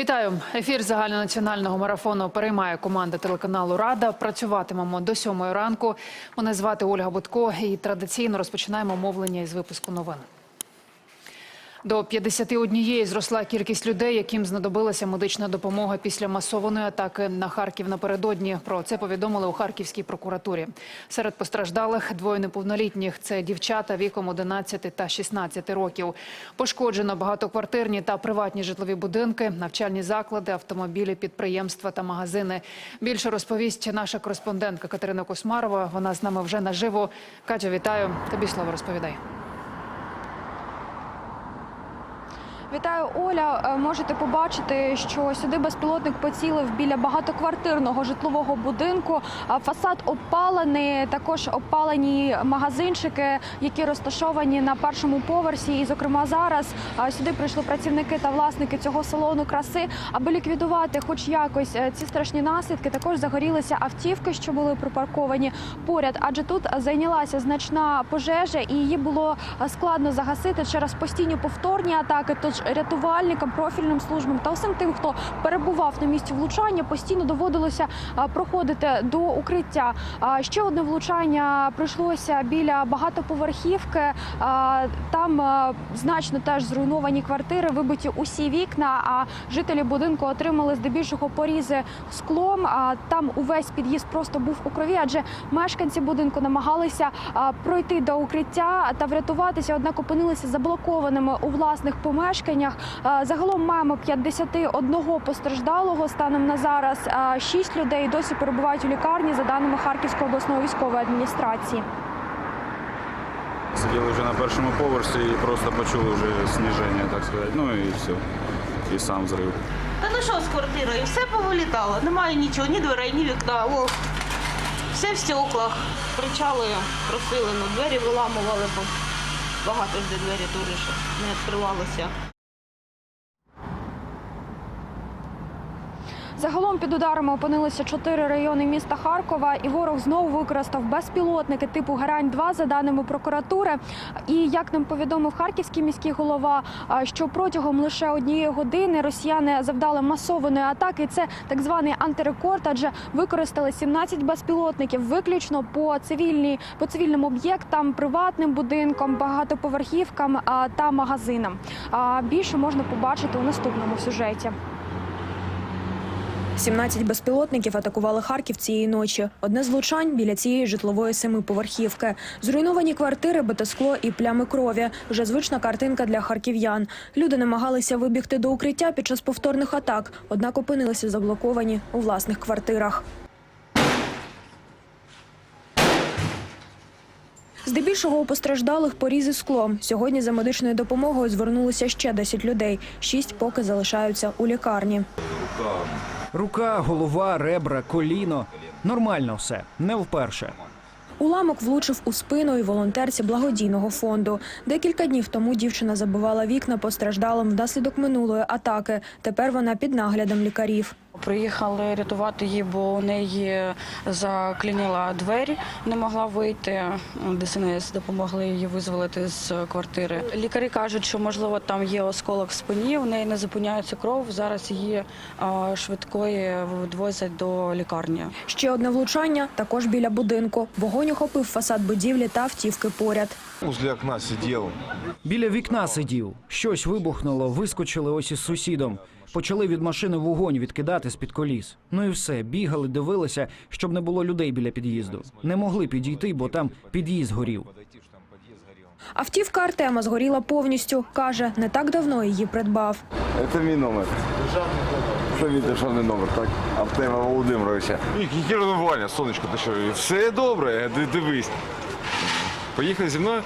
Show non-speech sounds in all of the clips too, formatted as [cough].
Вітаю! Ефір загальнонаціонального марафону переймає команда телеканалу Рада. Працюватимемо до сьомої ранку. Мене звати Ольга Будко і традиційно розпочинаємо мовлення із випуску новин. До 51 зросла кількість людей, яким знадобилася медична допомога після масованої атаки на Харків напередодні. Про це повідомили у Харківській прокуратурі. Серед постраждалих двоє неповнолітніх – це дівчата віком 11 та 16 років. Пошкоджено багатоквартирні та приватні житлові будинки, навчальні заклади, автомобілі, підприємства та магазини. Більше розповість наша кореспондентка Катерина Космарова. Вона з нами вже наживо. Катю, вітаю. Тобі слово розповідай. Вітаю, Оля. Е, Можете побачити, що сюди безпілотник поцілив біля багатоквартирного житлового будинку. Фасад обпалений, також обпалені магазинчики, які розташовані на першому поверсі. І, зокрема, зараз сюди прийшли працівники та власники цього салону краси, аби ліквідувати, хоч якось е, ці страшні наслідки. Також загорілися автівки, що були припарковані поряд, адже тут зайнялася значна пожежа, і її було е, складно загасити через постійні повторні атаки. Тож рятувальникам, профільним службам та усім тим, хто перебував на місці влучання, постійно доводилося проходити до укриття. Ще одне влучання прийшлося біля багатоповерхівки. Там значно теж зруйновані квартири, вибиті усі вікна. А жителі будинку отримали здебільшого порізи склом. Там увесь під'їзд просто був у крові, адже мешканці будинку намагалися пройти до укриття та врятуватися, однак опинилися заблокованими у власних помешканнях. А, Загалом маємо 51 постраждалого станом на зараз. Шість людей досі перебувають у лікарні за даними Харківської обласної військової адміністрації. Сиділи вже на першому поверсі і просто почули вже сніження, так сказати. Ну і все. І сам зрив. Та ну що з квартирою? Все повилітало. Немає нічого, ні дверей, ні вікна. О, все в стеклах. Кричали, просили, ну двері виламували, бо багато ж де двері дуже, що не відкривалося. Загалом під ударами опинилися чотири райони міста Харкова, і ворог знову використав безпілотники типу Герань-2 за даними прокуратури. І як нам повідомив харківський міський голова, що протягом лише однієї години росіяни завдали масованої атаки. Це так званий антирекорд, адже використали 17 безпілотників виключно по цивільній по цивільним об'єктам, приватним будинкам, багатоповерхівкам та магазинам. Більше можна побачити у наступному сюжеті. 17 безпілотників атакували Харків цієї ночі. Одне з влучань біля цієї житлової семиповерхівки. Зруйновані квартири, битоскло і плями крові. Вже звична картинка для харків'ян. Люди намагалися вибігти до укриття під час повторних атак, однак опинилися заблоковані у власних квартирах. Здебільшого у постраждалих порізи склом. Сьогодні за медичною допомогою звернулося ще 10 людей. Шість поки залишаються у лікарні. Рука, голова, ребра, коліно. Нормально все, не вперше. Уламок влучив у спину і волонтерці благодійного фонду. Декілька днів тому дівчина забивала вікна постраждалим внаслідок минулої атаки. Тепер вона під наглядом лікарів. Приїхали рятувати її, бо у неї заклініла двері, не могла вийти. ДСНС допомогли її визволити з квартири. Лікарі кажуть, що можливо там є осколок в спині. У неї не зупиняється кров. Зараз її а, швидкої відвозять до лікарні. Ще одне влучання також біля будинку. Вогонь охопив фасад будівлі та автівки поряд. Возле окна сидел. Біля вікна сидів. Щось вибухнуло, вискочили ось із сусідом. Почали від машини вогонь відкидати з-під коліс. Ну і все, бігали, дивилися, щоб не було людей біля під'їзду. Не могли підійти, бо там під'їзд горів. Автівка Артема згоріла повністю. Каже, не так давно її придбав. Это мій номер. Це мій державний номер, так? Артема Володимировича. Яке ревнування, сонечко, ти що? Все добре, дивись. Поїхали зі мною?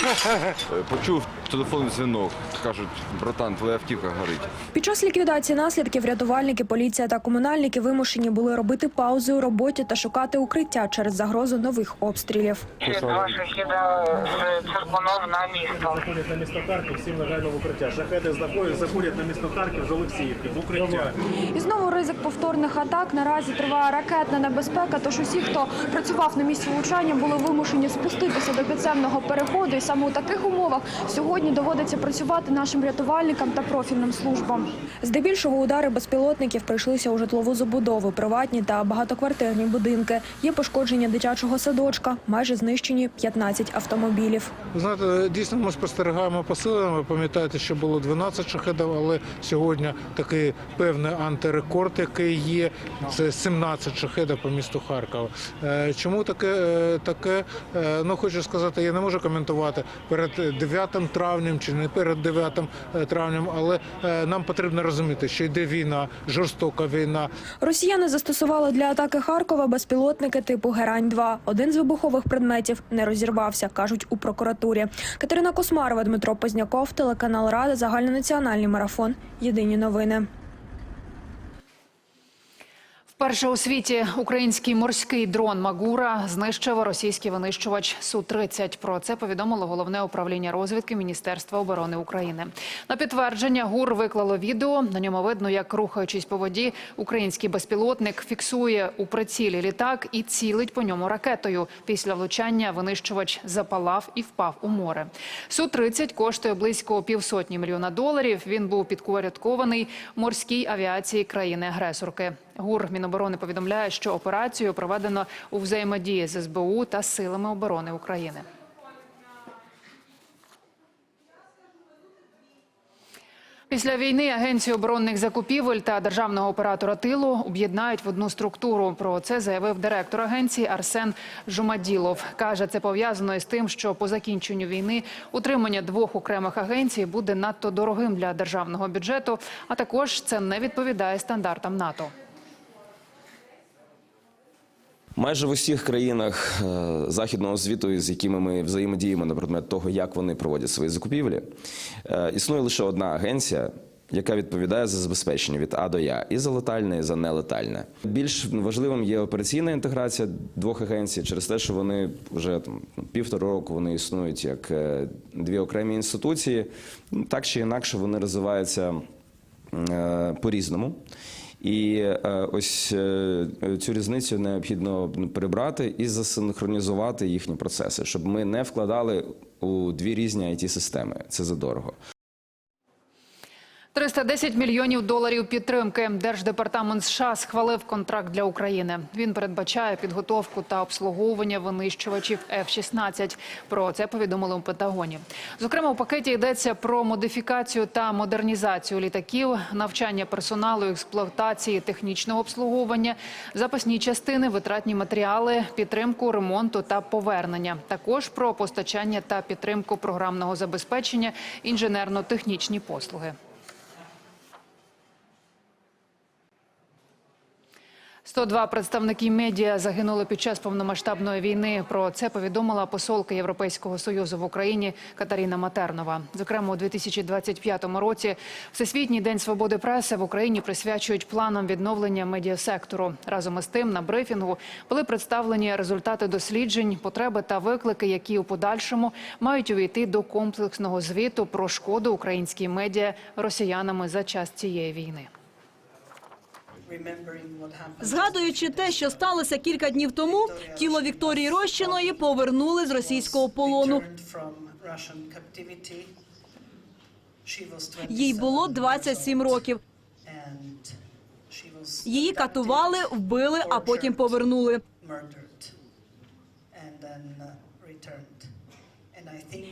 [laughs] Почув телефонний дзвінок. Кажуть, братан, твоя автівка горить. Під час ліквідації наслідків рятувальники, поліція та комунальники вимушені були робити паузи у роботі та шукати укриття через загрозу нових обстрілів. Два шахіда з Циркунов на місто. заходять на місто Харків, всім легально в укриття. Шахеди знаходять, заходять на місто Харків з Олексіївки в укриття. І знову ризик повторних атак. Наразі триває ракетна небезпека. Тож усі, хто працював на місці влучання, були вимушені спуститися до підземного переходу. І саме у таких умовах сьогодні сьогодні доводиться працювати нашим рятувальникам та профільним службам. Здебільшого удари безпілотників прийшлися у житлову забудову, приватні та багатоквартирні будинки. Є пошкодження дитячого садочка, майже знищені 15 автомобілів. Знаєте, дійсно ми спостерігаємо посилення. Ви пам'ятаєте, що було 12 шахедів, але сьогодні такий певний антирекорд, який є. Це 17 шахедів по місту Харкова. Е, Чому таке? е, таке? Е, Ну хочу сказати, я не можу коментувати перед 9 травнем чи не перед 9 травнем, але е, нам потрібно розуміти, що йде війна, жорстока війна. Росіяни застосували для атаки Харкова безпілотники типу Герань-2. Один з вибухових предметів не розірвався, кажуть у прокуратурі. Катерина Космарова, Дмитро Позняков, телеканал Рада, загальнонаціональний марафон. Єдині новини. Вперше у світі український морський дрон Магура знищив російський винищувач Су-30. Про це повідомило головне управління розвідки Міністерства оборони України. На підтвердження ГУР виклало відео. На ньому видно, як рухаючись по воді, український безпілотник фіксує у прицілі літак і цілить по ньому ракетою. Після влучання винищувач запалав і впав у море. Су-30 коштує близько півсотні мільйона доларів. Він був підпорядкований морській авіації країни-агресорки. ГУР Міноборони повідомляє, що операцію проведено у взаємодії з СБУ та силами оборони України. Після війни Агенцію оборонних закупівель та державного оператора тилу об'єднають в одну структуру. Про це заявив директор агенції Арсен Жумаділов. Каже, це пов'язано із тим, що по закінченню війни утримання двох окремих агенцій буде надто дорогим для державного бюджету. А також це не відповідає стандартам НАТО. Майже в усіх країнах е, західного світу, з якими ми взаємодіємо на предмет того, як вони проводять свої закупівлі, е, існує лише одна агенція. Яка відповідає за забезпечення від А до Я і за летальне, і за нелетальне. Більш важливим є операційна інтеграція двох агенцій через те, що вони вже там півтора року вони існують як е, дві окремі інституції. Ну, Так чи інакше вони розвиваються е, по-різному. І е, ось е, цю різницю необхідно прибрати і засинхронізувати їхні процеси, щоб ми не вкладали у дві різні it системи Це задорого. 310 мільйонів доларів підтримки. Держдепартамент США схвалив контракт для України. Він передбачає підготовку та обслуговування винищувачів F-16. Про це повідомили у Пентагоні. Зокрема, у пакеті йдеться про модифікацію та модернізацію літаків, навчання персоналу, експлуатації, технічного обслуговування, запасні частини, витратні матеріали, підтримку ремонту та повернення. Також про постачання та підтримку програмного забезпечення, інженерно-технічні послуги. 102 представники медіа загинули під час повномасштабної війни. Про це повідомила посолка Європейського союзу в Україні Катаріна Матернова. Зокрема, у 2025 році Всесвітній день свободи преси в Україні присвячують планам відновлення медіасектору. Разом із тим на брифінгу були представлені результати досліджень, потреби та виклики, які у подальшому мають увійти до комплексного звіту про шкоду українській медіа росіянами за час цієї війни. Згадуючи те, що сталося кілька днів тому, тіло Вікторії Рощиної повернули з російського полону. Їй було 27 років. Її катували, вбили, а потім повернули.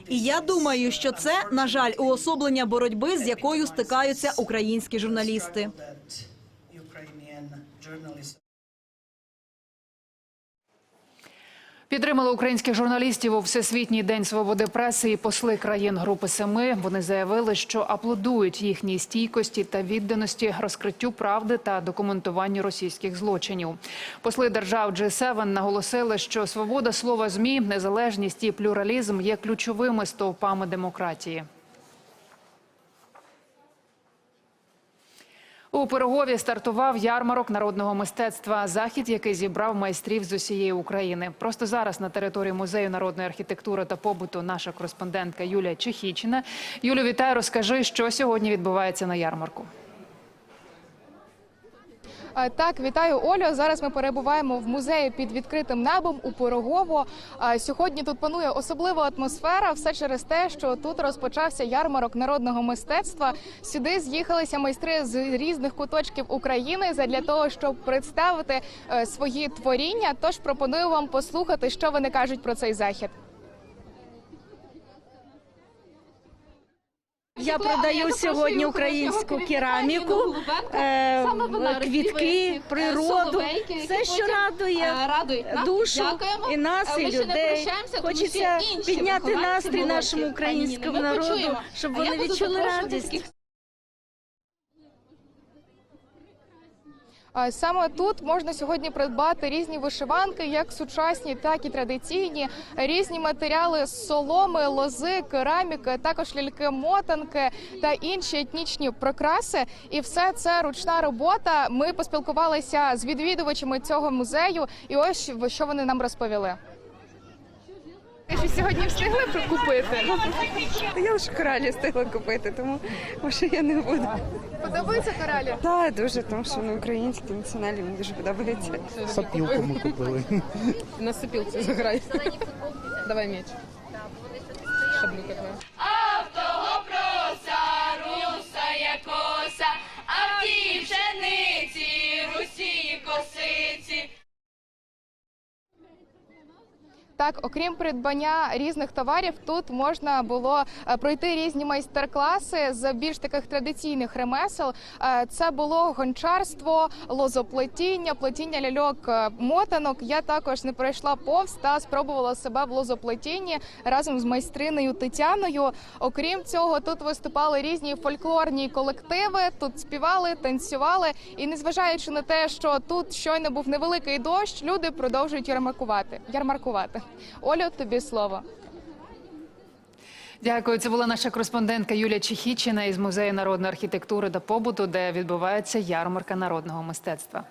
І я думаю, що це, на жаль, уособлення боротьби, з якою стикаються українські журналісти. Підтримали українських журналістів у Всесвітній день свободи преси і посли країн Групи Семи. Вони заявили, що аплодують їхній стійкості та відданості розкриттю правди та документуванню російських злочинів. Посли держав G7 наголосили, що свобода слова змі, незалежність і плюралізм є ключовими стовпами демократії. У Пирогові стартував ярмарок народного мистецтва. Захід, який зібрав майстрів з усієї України. Просто зараз на території музею народної архітектури та побуту наша кореспондентка Юлія Чехічина. Юлю, вітаю. Розкажи, що сьогодні відбувається на ярмарку. Так, вітаю Олю. Зараз ми перебуваємо в музеї під відкритим небом у Пирогово. Сьогодні тут панує особлива атмосфера. Все через те, що тут розпочався ярмарок народного мистецтва. Сюди з'їхалися майстри з різних куточків України для того, щоб представити е, свої творіння. Тож пропоную вам послухати, що вони кажуть про цей захід. Я продаю сьогодні українську кераміку, е, квітки, природу, все, що радує душу і нас, і людей. Хочеться підняти настрій нашому українському народу, щоб вони відчули радість. Саме тут можна сьогодні придбати різні вишиванки, як сучасні, так і традиційні, різні матеріали з соломи, лози, кераміки, також ляльки-мотанки та інші етнічні прикраси. І все це ручна робота. Ми поспілкувалися з відвідувачами цього музею, і ось що вони нам розповіли. Що сьогодні встигли купити? Я вже коралі встигла купити, тому може я не буду. Подобається коралі? Так, дуже, тому що вони українські, національні, мені дуже подобається. Сапілку ми купили. На сопілці заграй. Давай м'яч. Шаблю таку. Так, окрім придбання різних товарів, тут можна було е, пройти різні майстер-класи з більш таких традиційних ремесел. Е, Це було гончарство, лозоплетіння, плетіння ляльок е, мотанок. Я також не пройшла повз та спробувала себе в лозоплетінні разом з майстринею Тетяною. Окрім цього, тут виступали різні фольклорні колективи. Тут співали, танцювали. І незважаючи на те, що тут щойно був невеликий дощ, люди продовжують ярмаркувати. Ярмаркувати. Олю, тобі слово. Дякую. Це була наша кореспондентка Юлія Чехічина із музею народної архітектури та побуту, де відбувається ярмарка народного мистецтва.